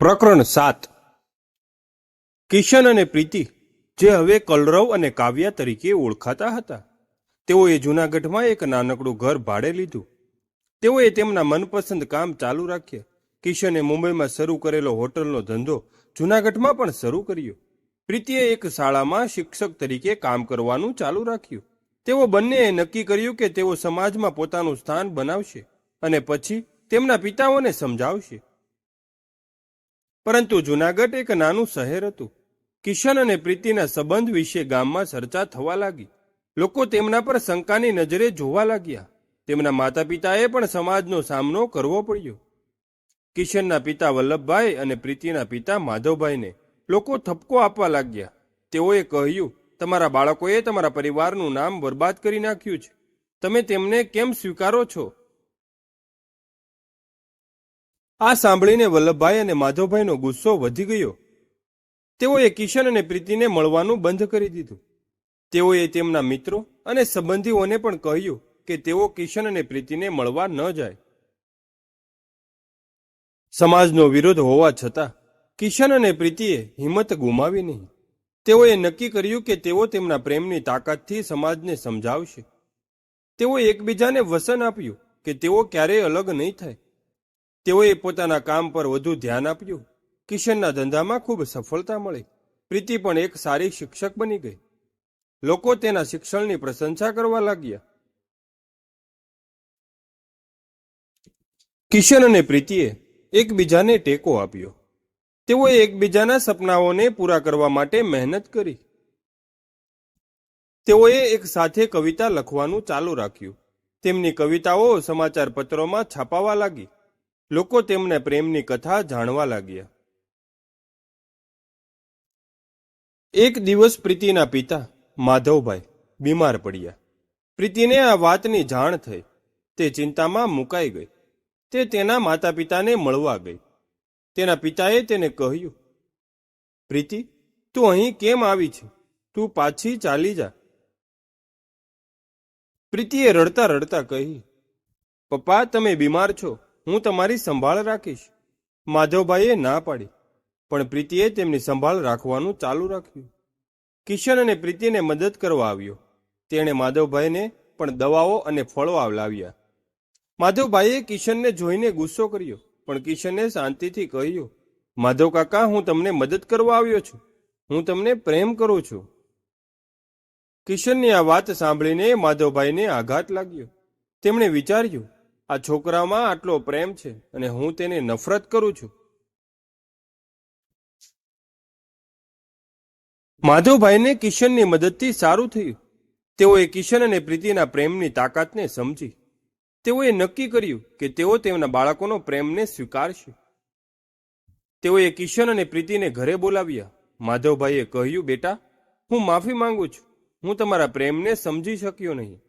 પ્રકરણ સાત. કિશન અને પ્રીતિ, જે હવે કલરવ અને કાવ્યા તરીકે ઓળખાતા હતા. તેઓએ જૂનાગઢમાં એક નાનકડું ઘર ભાડે લીધું. તેઓએ તેમના મનપસંદ કામ ચાલુ રાખ્યા. કિશને મુંબઈમાં શરૂ કરેલો હોટલનો ધંધો જૂનાગઢમાં પણ શરૂ કર્યો. પ્રીતિએ એક શાળામાં શિક્ષક તરીકે કામ કરવાનું ચાલુ રાખ્યું. તેઓ બંનેએ નક્કી કર્યું કે તેઓ સમાજમાં પોતાનું સ્થાન બનાવશે અને પછી તેમના પિતાઓને સમજાવશે. પરંતુ જૂનાગઢ એક નાનું શહેર હતું. કિશન અને પ્રીતિના સંબંધ વિશે ગામમાં ચર્ચા થવા લાગી. લોકો તેમના પર શંકાની નજરે જોવા લાગ્યા. તેમના માતા પિતાએ પણ સમાજનો સામનો કરવો પડ્યો. કિશનના પિતા વલ્લભભાઈ અને પ્રીતિના પિતા માધવભાઈને લોકો થપકો આપવા લાગ્યા. તેઓએ કહ્યું, તમારા બાળકોએ તમારા પરિવારનું નામ બરબાદ કરી નાખ્યું છે. તમે તેમને કેમ સ્વીકારો છો? આ સાંભળીને વલ્લભભાઈ અને માધવભાઈનો ગુસ્સો વધી ગયો. તેઓએ કિશન અને પ્રીતિને મળવાનું બંધ કરી દીધું. તેઓએ તેમના મિત્રો અને સંબંધીઓને પણ કહ્યું કે તેઓ કિશન અને પ્રીતિને મળવા ન જાય. સમાજનો વિરોધ હોવા છતાં કિશન અને પ્રીતિએ હિંમત ગુમાવી નહીં. તેઓએ નક્કી કર્યું કે તેઓ તેમના પ્રેમની તાકાતથી સમાજને સમજાવશે. તેઓ એકબીજાને વસન આપ્યું કે તેઓ ક્યારેય અલગ નહીં થાય. તેઓએ પોતાના કામ પર વધુ ધ્યાન આપ્યું. કિશનના ધંધામાં ખૂબ સફળતા મળી. પ્રીતિ પણ એક સારી શિક્ષક બની ગઈ. લોકો તેના શિક્ષણની પ્રશંસા કરવા લાગ્યા. કિશન અને પ્રીતિએ એકબીજાને ટેકો આપ્યો. તેઓએ એકબીજાના સપનાઓને પૂરા કરવા માટે મહેનત કરી. તેઓએ એક સાથે કવિતા લખવાનું ચાલુ રાખ્યું. તેમની કવિતાઓ સમાચાર પત્રોમાં છાપાવા લાગી. લોકો તેમને પ્રેમની કથા જાણવા લાગ્યા. એક દિવસ પ્રીતિના પિતા માધવભાઈ બીમાર પડ્યા. પ્રીતિને આ વાતની જાણ થઈ. તે ચિંતામાં મુકાઈ ગઈ. તે તેના માતા પિતાને મળવા ગઈ. તેના પિતાએ તેને કહ્યું, પ્રીતિ, તું અહીં કેમ આવી છે? તું પાછી ચાલી જા. પ્રીતિએ રડતા રડતા કહી પપ્પા, તમે બીમાર છો. હું તમારી સંભાળ રાખીશ. માધવભાઈએ ના પાડી, પણ પ્રીતિએ તેમની સંભાળ રાખવાનું ચાલુ રાખ્યું. કિશન અને પ્રીતિને મદદ કરવા આવ્યો. તેણે માધવભાઈને પણ દવાઓ અને ફળો આવલાવ્યા. માધવભાઈએ કિશનને જોઈને ગુસ્સો કર્યો, પણ કિશને શાંતિથી કહ્યું, માધવ કાકા, હું તમને મદદ કરવા આવ્યો છું. હું તમને પ્રેમ કરું છું. કિશનની આ વાત સાંભળીને માધવભાઈને આઘાત લાગ્યો. તેમણે વિચાર્યું આ છોકરામાં આટલો પ્રેમ છે અને હું તેને નફરત કરું છું. માધવભાઈને કિશનની મદદથી સારું થયું. તેઓએ કિશન અને પ્રીતિના પ્રેમની તાકાતને સમજી. તેઓએ નક્કી કર્યું કે તેઓ તેમના બાળકોનો પ્રેમને સ્વીકારશે. તેઓએ કિશન અને પ્રીતિને ઘરે બોલાવ્યા. માધવભાઈએ કહ્યું, બેટા, હું માફી માંગુ છું. હું તમારા પ્રેમને સમજી શક્યો નહીં.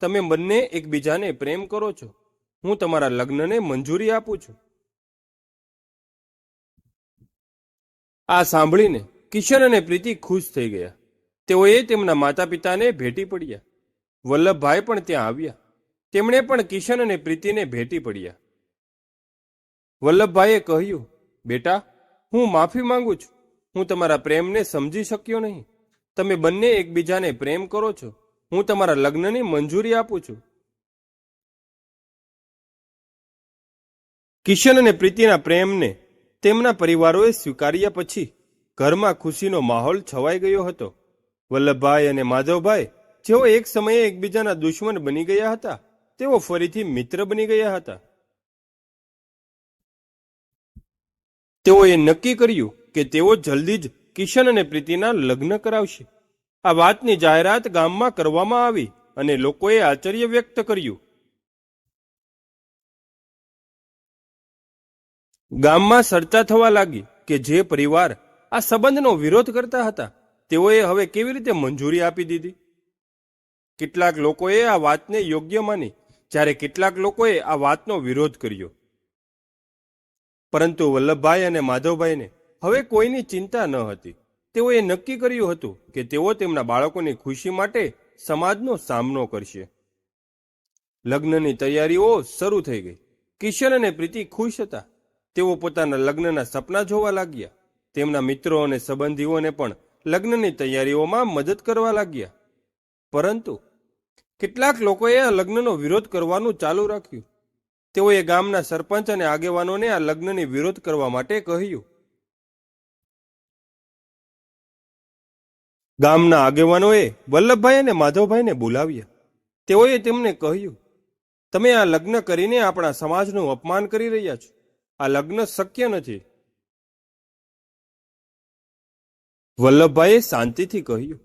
તમે બંને એકબીજાને પ્રેમ કરો છો. હું તમારા લગ્નને મંજૂરી આપું છું. આ સાંભળીને કિશન અને પ્રીતિ ખુશ થઈ ગયા. તેઓએ તેમના માતા પિતાને ભેટી પડ્યા. વલ્લભભાઈ પણ ત્યાં આવ્યા. તેમણે પણ કિશન અને પ્રીતિને ભેટી પડ્યા. વલ્લભભાઈએ કહ્યું, બેટા, હું માફી માંગુ છું. હું તમારા પ્રેમને સમજી શક્યો નહીં. તમે બંને એકબીજાને પ્રેમ કરો છો. હું તમારા લગ્નની મંજૂરી આપું છું. કિશન અને પ્રીતિના પ્રેમને તેમના પરિવારોએ સ્વીકાર્યા પછી ઘરમાં ખુશીનો માહોલ છવાઈ ગયો હતો. વલ્લભભાઈ અને માધવભાઈ જેઓ એક સમયે એકબીજાના દુશ્મન બની ગયા હતા, તેઓ ફરીથી મિત્ર બની ગયા હતા. તેઓએ નક્કી કર્યું કે તેઓ જલ્દી જ કિશન અને પ્રીતિના લગ્ન કરાવશે. આ વાતની જાહેરાત ગામમાં કરવામાં આવી અને લોકોએ આશ્ચર્ય વ્યક્ત કર્યું. ગામમાં ચર્ચા થવા લાગી કે જે પરિવાર આ સંબંધનો વિરોધ કરતા હતા, તેઓએ હવે કેવી રીતે મંજૂરી આપી દીધી? કેટલાક લોકોએ આ વાતને યોગ્ય માની, જ્યારે કેટલાક લોકોએ આ વાતનો વિરોધ કર્યો. પરંતુ વલ્લભભાઈ અને માધવભાઈને હવે કોઈની ચિંતા ન હતી. તેઓએ નક્કી કર્યું હતું કે તેઓ તેમના બાળકોની ખુશી માટે સમાજનો સામનો કરશે. લગ્નની તૈયારીઓ શરૂ થઈ ગઈ. કિશન અને પ્રીતિ ખુશ હતા. તેઓ પોતાના લગ્નના સપના જોવા લાગ્યા. તેમના મિત્રો અને સંબંધીઓને પણ લગ્નની તૈયારીઓમાં મદદ કરવા લાગ્યા. પરંતુ કેટલાક લોકોએ આ લગ્નનો વિરોધ કરવાનું ચાલુ રાખ્યું. તેઓએ ગામના સરપંચ અને આગેવાનોને આ લગ્નની વિરોધ કરવા માટે કહ્યું. ગામના આગેવાનોએ વલ્લભભાઈ અને માધવભાઈને બોલાવ્યા. તેઓએ તેમને કહ્યું, તમે આ લગ્ન કરીને આપણા સમાજનું અપમાન કરી રહ્યા છો. આ લગ્ન શક્ય નથી. વલ્લભભાઈએ શાંતિથી કહ્યું,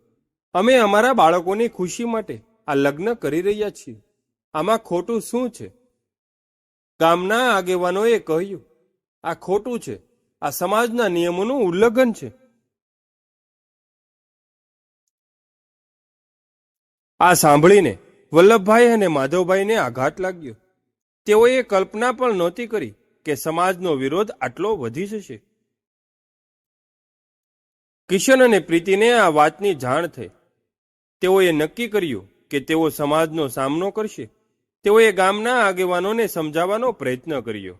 અમે અમારા બાળકોની ખુશી માટે આ લગ્ન કરી રહ્યા છીએ. આમાં ખોટું શું છે? ગામના આગેવાનોએ કહ્યું, આ ખોટું છે. આ સમાજના નિયમોનું ઉલ્લંઘન છે. આ સાંભળીને વલ્લભભાઈ અને માધવભાઈને આઘાત લાગ્યો. તેઓએ કલ્પના પણ નહોતી કરી કે સમાજનો વિરોધ આટલો વધી જશે? કિશન અને પ્રીતિને આ વાતની જાણ થઈ. તેઓએ નક્કી કર્યું કે તેઓ સમાજનો સામનો કરશે. તેઓએ ગામના આગેવાનોને સમજાવવાનો પ્રયત્ન કર્યો,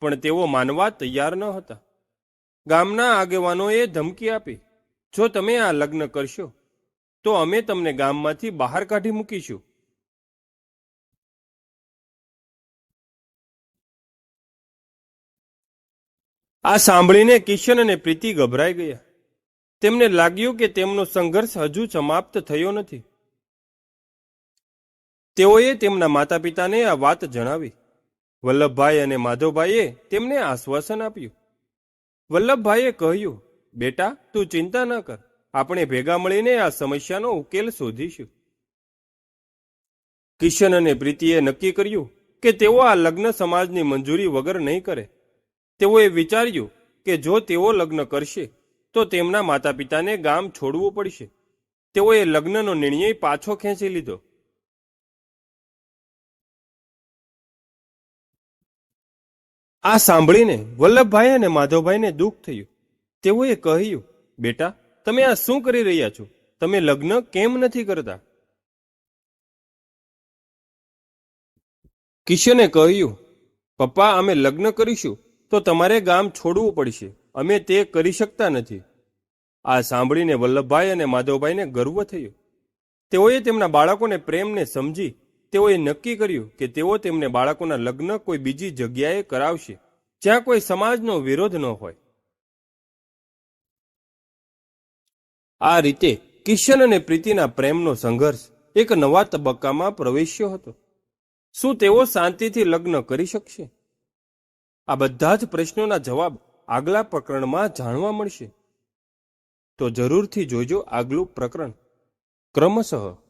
પણ તેઓ માનવા તૈયાર ન હતા. ગામના આગેવાનોએ ધમકી આપી, જો તમે આ લગ્ન કરશો, તો અમે તમને ગામમાંથી બહાર કાઢી મૂકીશું. આ સાંભળીને કિશન અને પ્રીતિ ગભરાઈ ગયા. તેમને લાગ્યું કે તેમનો સંઘર્ષ હજુ સમાપ્ત થયો નથી. તેઓએ તેમના માતા પિતાને આ વાત જણાવી. વલ્લભભાઈ અને માધવભાઈએ તેમને આશ્વાસન આપ્યું. વલ્લભભાઈએ કહ્યું, બેટા, તું ચિંતા ન કર. આપણે ભેગા મળીને આ સમસ્યાનો ઉકેલ શોધીશું. કિશન અને પ્રીતિએ નક્કી કર્યું કે તેઓ આ લગ્ન સમાજની મંજૂરી વગર નહીં કરે. તેઓએ વિચાર્યું કે જો તેઓ લગ્ન કરશે, તો તેમના માતા પિતાને ગામ છોડવું પડશે. તેઓએ લગ્નનો નિર્ણય પાછો ખેંચી લીધો. આ સાંભળીને વલ્લભભાઈ અને માધવભાઈને દુઃખ થયું. તેઓએ કહ્યું, બેટા, તમે આ શું કરી રહ્યા છો? તમે લગ્ન કેમ નથી કરતા? કિશને કહ્યું, પપ્પા, અમે લગ્ન કરીશું. તો તમારે ગામ છોડવું પડશે. અમે તે કરી શકતા નથી. આ સાંભળીને વલ્લભભાઈ અને માધવભાઈને ગર્વ થયો. તેઓએ તેમના બાળકોને પ્રેમને સમજી, તેઓએ નક્કી કર્યું કે તેઓ તેમને બાળકોના લગ્ન કોઈ બીજી જગ્યાએ કરાવશે, જ્યાં કોઈ સમાજનો વિરોધ ન હોય. આ રીતે કિશન અને પ્રીતિના પ્રેમનો સંઘર્ષ એક નવા તબક્કામાં પ્રવેશ્યો હતો. શું તેઓ શાંતિથી લગ્ન કરી શકશે? આ બધા જ પ્રશ્નોના જવાબ આગલા પ્રકરણમાં જાણવા મળશે. તો જરૂરથી જોજો આગલું પ્રકરણ. ક્રમશઃ